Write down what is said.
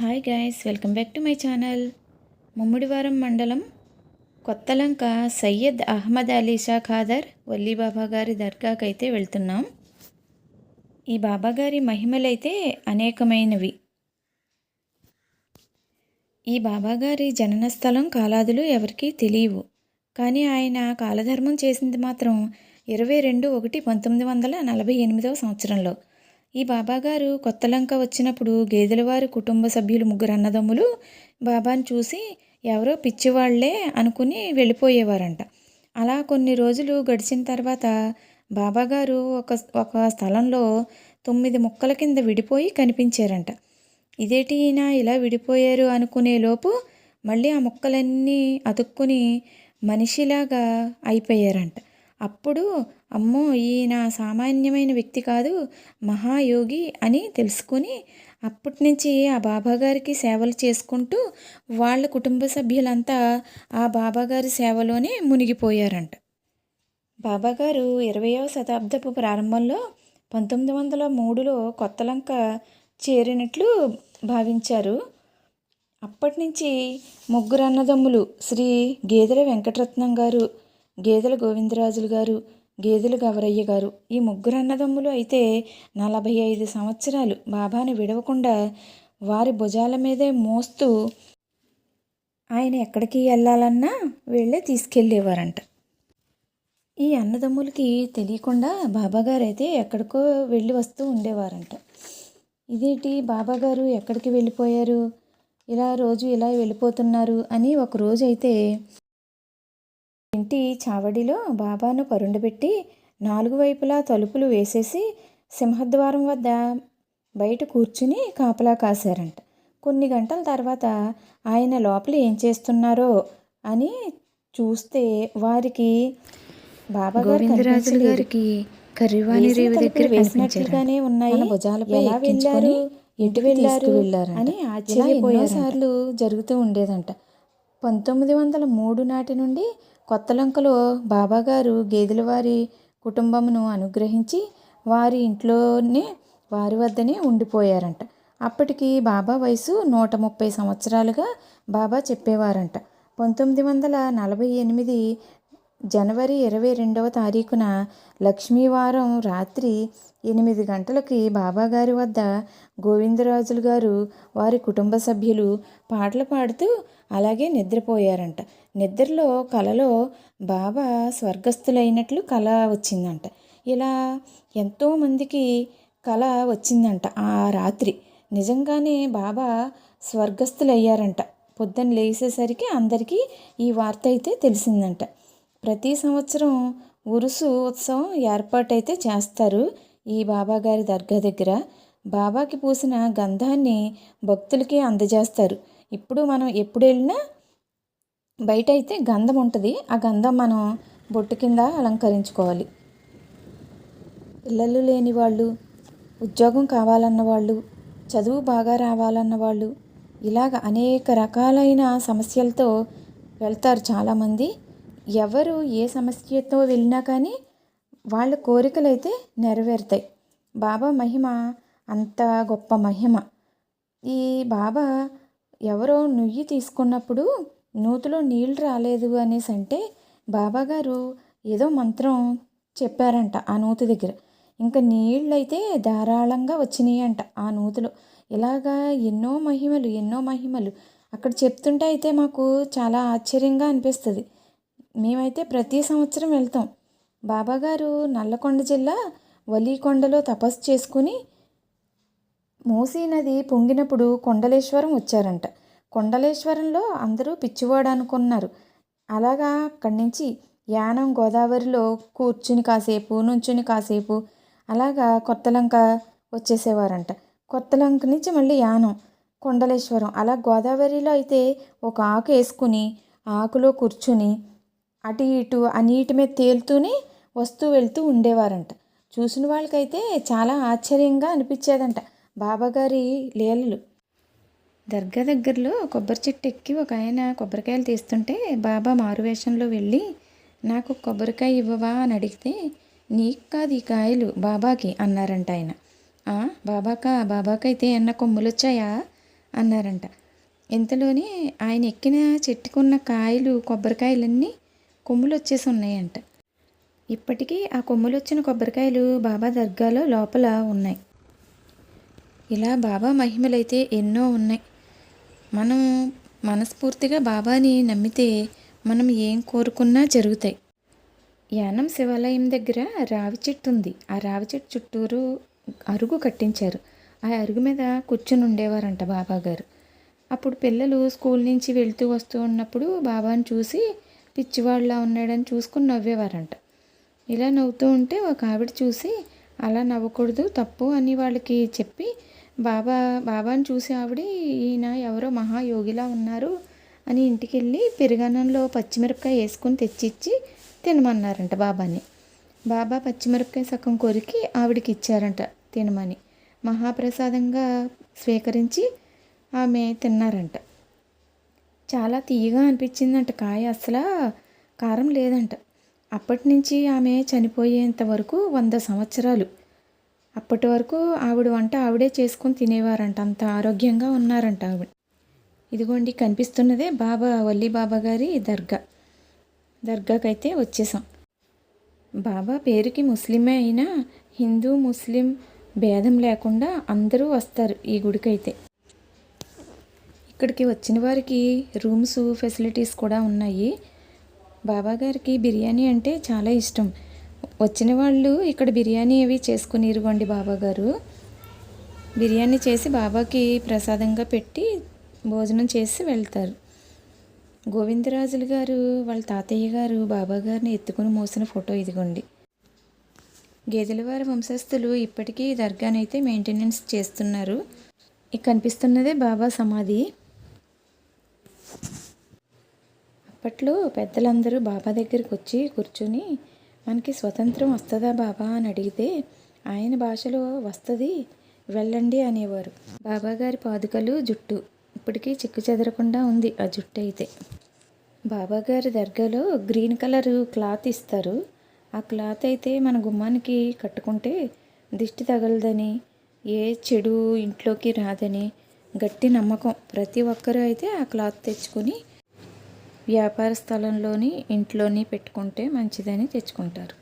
Hi guys welcome back to my channel Mummidivaram మండలం కొత్తలంక సయ్యద్ అహ్మద్ అలీ షా ఖాదర్ వల్లీ బాబా గారి దర్గాకి అయితే వెళ్తున్నాం ఈ బాబాగారి మహిమలైతే అనేకమైనవి. ఈ బాబాగారి జనన స్థలం కాలాదులు ఎవరికీ తెలియవు. కానీ ఆయన కాలధర్మం చేసింది మాత్రం ఇరవై రెండు ఒకటి పంతొమ్మిది వందల నలభై ఎనిమిదవ సంవత్సరంలో. ఈ బాబాగారు కొత్త లంక వచ్చినప్పుడు గేదెలవారి కుటుంబ సభ్యులు ముగ్గురు అన్నదమ్ములు బాబాని చూసి ఎవరో పిచ్చివాళ్ళే అనుకుని వెళ్ళిపోయేవారంట. అలా కొన్ని రోజులు గడిచిన తర్వాత బాబాగారు ఒక ఒక స్థలంలో తొమ్మిది ముక్కల కింద విడిపోయి కనిపించారంట. ఇదేటి ఈయన ఇలా విడిపోయారు అనుకునే లోపు మళ్ళీ ఆ ముక్కలన్నీ అతుక్కుని మనిషిలాగా అయిపోయారంట. అప్పుడు అమ్మో ఈయన సామాన్యమైన వ్యక్తి కాదు మహాయోగి అని తెలుసుకొని అప్పటి నుంచి ఆ బాబాగారికి సేవలు చేసుకుంటూ వాళ్ళ కుటుంబ సభ్యులంతా ఆ బాబాగారి సేవలోనే మునిగిపోయారంట. బాబాగారు ఇరవయవ శతాబ్దపు ప్రారంభంలో పంతొమ్మిది వందల మూడులో కొత్తలంక చేరినట్లు భావించారు. అప్పటి నుంచి ముగ్గురు అన్నదమ్ములు శ్రీ గేదెల వెంకటరత్నం గారు గేదెల గోవిందరాజులు గారు గేదెలు గవరయ్య గారు. ఈ ముగ్గురు అన్నదమ్ములు అయితే నలభై ఐదు సంవత్సరాలు. బాబాని విడవకుండా వారి భుజాల మీదే మోస్తూ ఆయన ఎక్కడికి వెళ్ళాలన్నా వెళ్ళే తీసుకెళ్ళేవారంట. ఈ అన్నదమ్ములకి తెలియకుండా బాబాగారు అయితే ఎక్కడికో వెళ్ళి వస్తూ ఉండేవారంట. ఇదేంటి? బాబాగారు ఎక్కడికి వెళ్ళిపోయారు? ఇలా రోజు ఇలా వెళ్ళిపోతున్నారు అని ఒక రోజు అయితే ఇంటి చావడిలో బాబాను పరుండబెట్టి నాలుగు వైపులా తలుపులు వేసేసి సింహద్వారం వద్ద బయట కూర్చుని కాపలా కాశారంట. కొన్ని గంటల తర్వాత ఆయన లోపల ఏం చేస్తున్నారో అని చూస్తే వారికి బాబా గోవిందరాజులు గారికి కర్రివాణి రేవు దగ్గర వేసినట్లుగానే ఉన్నాయి. భుజాలపై ఎలా వెళ్ళారు? ఎటు వెళ్ళారు. అని ఆశ్చర్యపోయారు సార్లు జరుగుతూ ఉండేదంట. పంతొమ్మిది వందల మూడు నాటి నుండి కొత్తలంకలో బాబాగారు గేదెల వారి కుటుంబమును అనుగ్రహించి వారి ఇంట్లోనే వారి వద్దనే ఉండిపోయారంట. అప్పటికి బాబా వయసు నూట ముప్పై సంవత్సరాలుగా బాబా చెప్పేవారంట. పంతొమ్మిది వందల నలభై ఎనిమిది జనవరి ఇరవై రెండవ తారీఖున లక్ష్మీవారం రాత్రి ఎనిమిది గంటలకి బాబాగారి వద్ద గోవిందరాజులు గారు వారి కుటుంబ సభ్యులు పాటలు పాడుతూ అలాగే నిద్రపోయారంట. నిద్రలో కలలో బాబా స్వర్గస్థులైనట్లు కళ వచ్చిందంట. ఇలా ఎంతోమందికి కళ వచ్చిందంట ఆ రాత్రి. నిజంగానే బాబా స్వర్గస్థులయ్యారంట. పొద్దున్న లేచేసరికి అందరికీ ఈ వార్త అయితే తెలిసిందంట. ప్రతి సంవత్సరం ఉరుసు ఉత్సవం ఏర్పాటైతే చేస్తారు ఈ బాబా గారి దర్గా దగ్గర. బాబాకి పూసిన గంధాన్ని భక్తులకి అందజేస్తారు. ఇప్పుడు మనం ఎప్పుడు వెళ్ళినా బయట అయితే గంధం ఉంటుంది. ఆ గంధం మనం బొట్టు కింద అలంకరించుకోవాలి. పిల్లలు లేని వాళ్ళు ఉద్యోగం కావాలన్న వాళ్ళు చదువు బాగా రావాలన్న వాళ్ళు ఇలాగ అనేక రకాలైన సమస్యలతో వెళ్తారు చాలామంది. ఎవరు ఏ సమస్యతో వెళ్ళినా కానీ వాళ్ళ కోరికలు అయితే నెరవేరుతాయి. బాబా మహిమ అంత గొప్ప మహిమ. ఈ బాబా ఎవరో నుయ్యి తీసుకున్నప్పుడు నూతిలో నీళ్ళు రాలేదు అనేసి అంటే బాబాగారు ఏదో మంత్రం చెప్పారంట ఆ నూతి దగ్గర. ఇంకా నీళ్ళు అయితే ధారాళంగా వచ్చినాయి అంట ఆ నూతిలో. ఇలాగా ఎన్నో మహిమలు ఎన్నో మహిమలు. అక్కడ చెప్తుంటే అయితే మాకు చాలా ఆశ్చర్యంగా అనిపిస్తుంది. మేమైతే ప్రతి సంవత్సరం వెళ్తాం. బాబాగారు నల్లకొండ జిల్లా వలీకొండలో తపస్సు చేసుకుని మూసీ నది పొంగినప్పుడు కొండలేశ్వరం వచ్చారంట. కొండలేశ్వరంలో అందరూ పిచ్చివాడు అనుకున్నారు అలాగా అక్కడి నుంచి యానం గోదావరిలో కూర్చుని కాసేపు నుంచుని కాసేపు అలాగా కొత్తలంక వచ్చేసేవారంట. కొత్తలంక నుంచి మళ్ళీ యానం కొండలేశ్వరం. అలా గోదావరిలో అయితే ఒక ఆకు వేసుకుని ఆకులో కూర్చుని అటు ఇటు ఆ నీటి మీద తేలుతూనే వస్తూ వెళ్తూ ఉండేవారంట. చూసిన వాళ్ళకైతే చాలా ఆశ్చర్యంగా అనిపించేదంట. బాబాగారి లీలలు. దర్గా దగ్గరలో కొబ్బరి చెట్టు ఎక్కి ఒక ఆయన కొబ్బరికాయలు తీస్తుంటే బాబా మారువేషంలో వెళ్ళి నాకు కొబ్బరికాయ ఇవ్వవా అని అడిగితే నీకు కాదు ఈ కాయలు బాబాకి అన్నారంట ఆయన. బాబాక బాబాకా బాబాకైతే ఎన్న కొమ్ములు వచ్చాయా అన్నారంట. ఇంతలోనే ఆయన ఎక్కిన చెట్టుకున్న కాయలు కొబ్బరికాయలన్నీ కొమ్ములు వచ్చేసి ఉన్నాయంట. ఇప్పటికీ ఆ కొమ్ములు వచ్చిన కొబ్బరికాయలు బాబా దర్గాలో లోపల ఉన్నాయి. ఇలా బాబా మహిమలైతే ఎన్నో ఉన్నాయి. మనం మనస్ఫూర్తిగా బాబాని నమ్మితే మనం ఏం కోరుకున్నా జరుగుతాయి. యానం శివాలయం దగ్గర రావి చెట్టు ఉంది. ఆ రావి చెట్టు చుట్టూరు అరుగు కట్టించారు. ఆ అరుగు మీద కూర్చుని ఉండేవారంట బాబా గారు. అప్పుడు పిల్లలు స్కూల్ నుంచి వెళ్తూ వస్తూ ఉన్నప్పుడు బాబాని చూసి పిచ్చివాళ్ళలా ఉన్నాడని చూసుకుని నవ్వేవారంట. ఇలా నవ్వుతూ ఉంటే ఒక ఆవిడ చూసి అలా నవ్వకూడదు తప్పు అని వాళ్ళకి చెప్పి బాబా బాబాని చూసి ఆవిడ ఈయన ఎవరో మహాయోగిలా ఉన్నారు అని ఇంటికి వెళ్ళి పెరుగన్నంలో పచ్చిమిరపకాయ వేసుకొని తెచ్చిచ్చి తినమన్నారంట బాబాని. బాబా పచ్చిమిరపకాయ సగం కొరికి ఆవిడకి ఇచ్చారంట తినమని. మహాప్రసాదంగా స్వీకరించి ఆమె తిన్నారంట. చాలా తీయగా అనిపించిందంట కాయ అసలు. కారం లేదంట. అప్పటి నుంచి ఆమె చనిపోయేంత వరకు వంద సంవత్సరాలు అప్పటి వరకు ఆవిడ వంట ఆవిడే చేసుకొని తినేవారంట. అంత ఆరోగ్యంగా ఉన్నారంట ఆవిడ. ఇదిగోండి కనిపిస్తున్నదే బాబా వల్లి బాబా గారి దర్గా. దర్గాకైతే వచ్చేసాం. బాబా పేరుకి ముస్లిమే అయినా హిందూ ముస్లిం భేదం లేకుండా అందరూ వస్తారు ఈ గుడికైతే. ఇక్కడికి వచ్చిన వారికి రూమ్స్ ఫెసిలిటీస్ కూడా ఉన్నాయి. బాబా గారికి బిర్యానీ అంటే చాలా ఇష్టం. వచ్చిన వాళ్ళు ఇక్కడ బిర్యానీ అవి చేసుకునిరుగోండి బాబాగారు బాబా గారు. బిర్యానీ చేసి బాబాకి ప్రసాదంగా పెట్టి భోజనం చేసి వెళ్తారు. గోవిందరాజులు గారు వాళ్ళ తాతయ్య గారు బాబా గారిని ఎత్తుకుని మోసిన ఫోటో ఇదిగోండి. గేదెలవారి వంశస్థులు ఇప్పటికీ దర్గానైతే మెయింటెనెన్స్ చేస్తున్నారు. ఇక కనిపిస్తున్నదే బాబా సమాధి. అప్పట్లో పెద్దలందరూ బాబా దగ్గరికి వచ్చి కూర్చుని మనకి స్వతంత్రం వస్తుందా బాబా అని అడిగితే ఆయన భాషలో వస్తుంది వెళ్ళండి అనేవారు. బాబా గారి పాదుకలు జుట్టు. ఇప్పటికీ చిక్కు చెదరకుండా ఉంది ఆ జుట్టు అయితే బాబా గారి దర్గాలో గ్రీన్ కలర్ క్లాత్ ఇస్తారు. ఆ క్లాత్ అయితే మన గుమ్మానికి కట్టుకుంటే దిష్టి తగలదని ఏ చెడు ఇంట్లోకి రాదని గట్టి నమ్మకం. ప్రతి ఒక్కరూ అయితే ఆ క్లాత్ తెచ్చుకొని వ్యాపార స్థలంలోని ఇంట్లోని పెట్టుకుంటే మంచిదని తెచ్చుకుంటారు.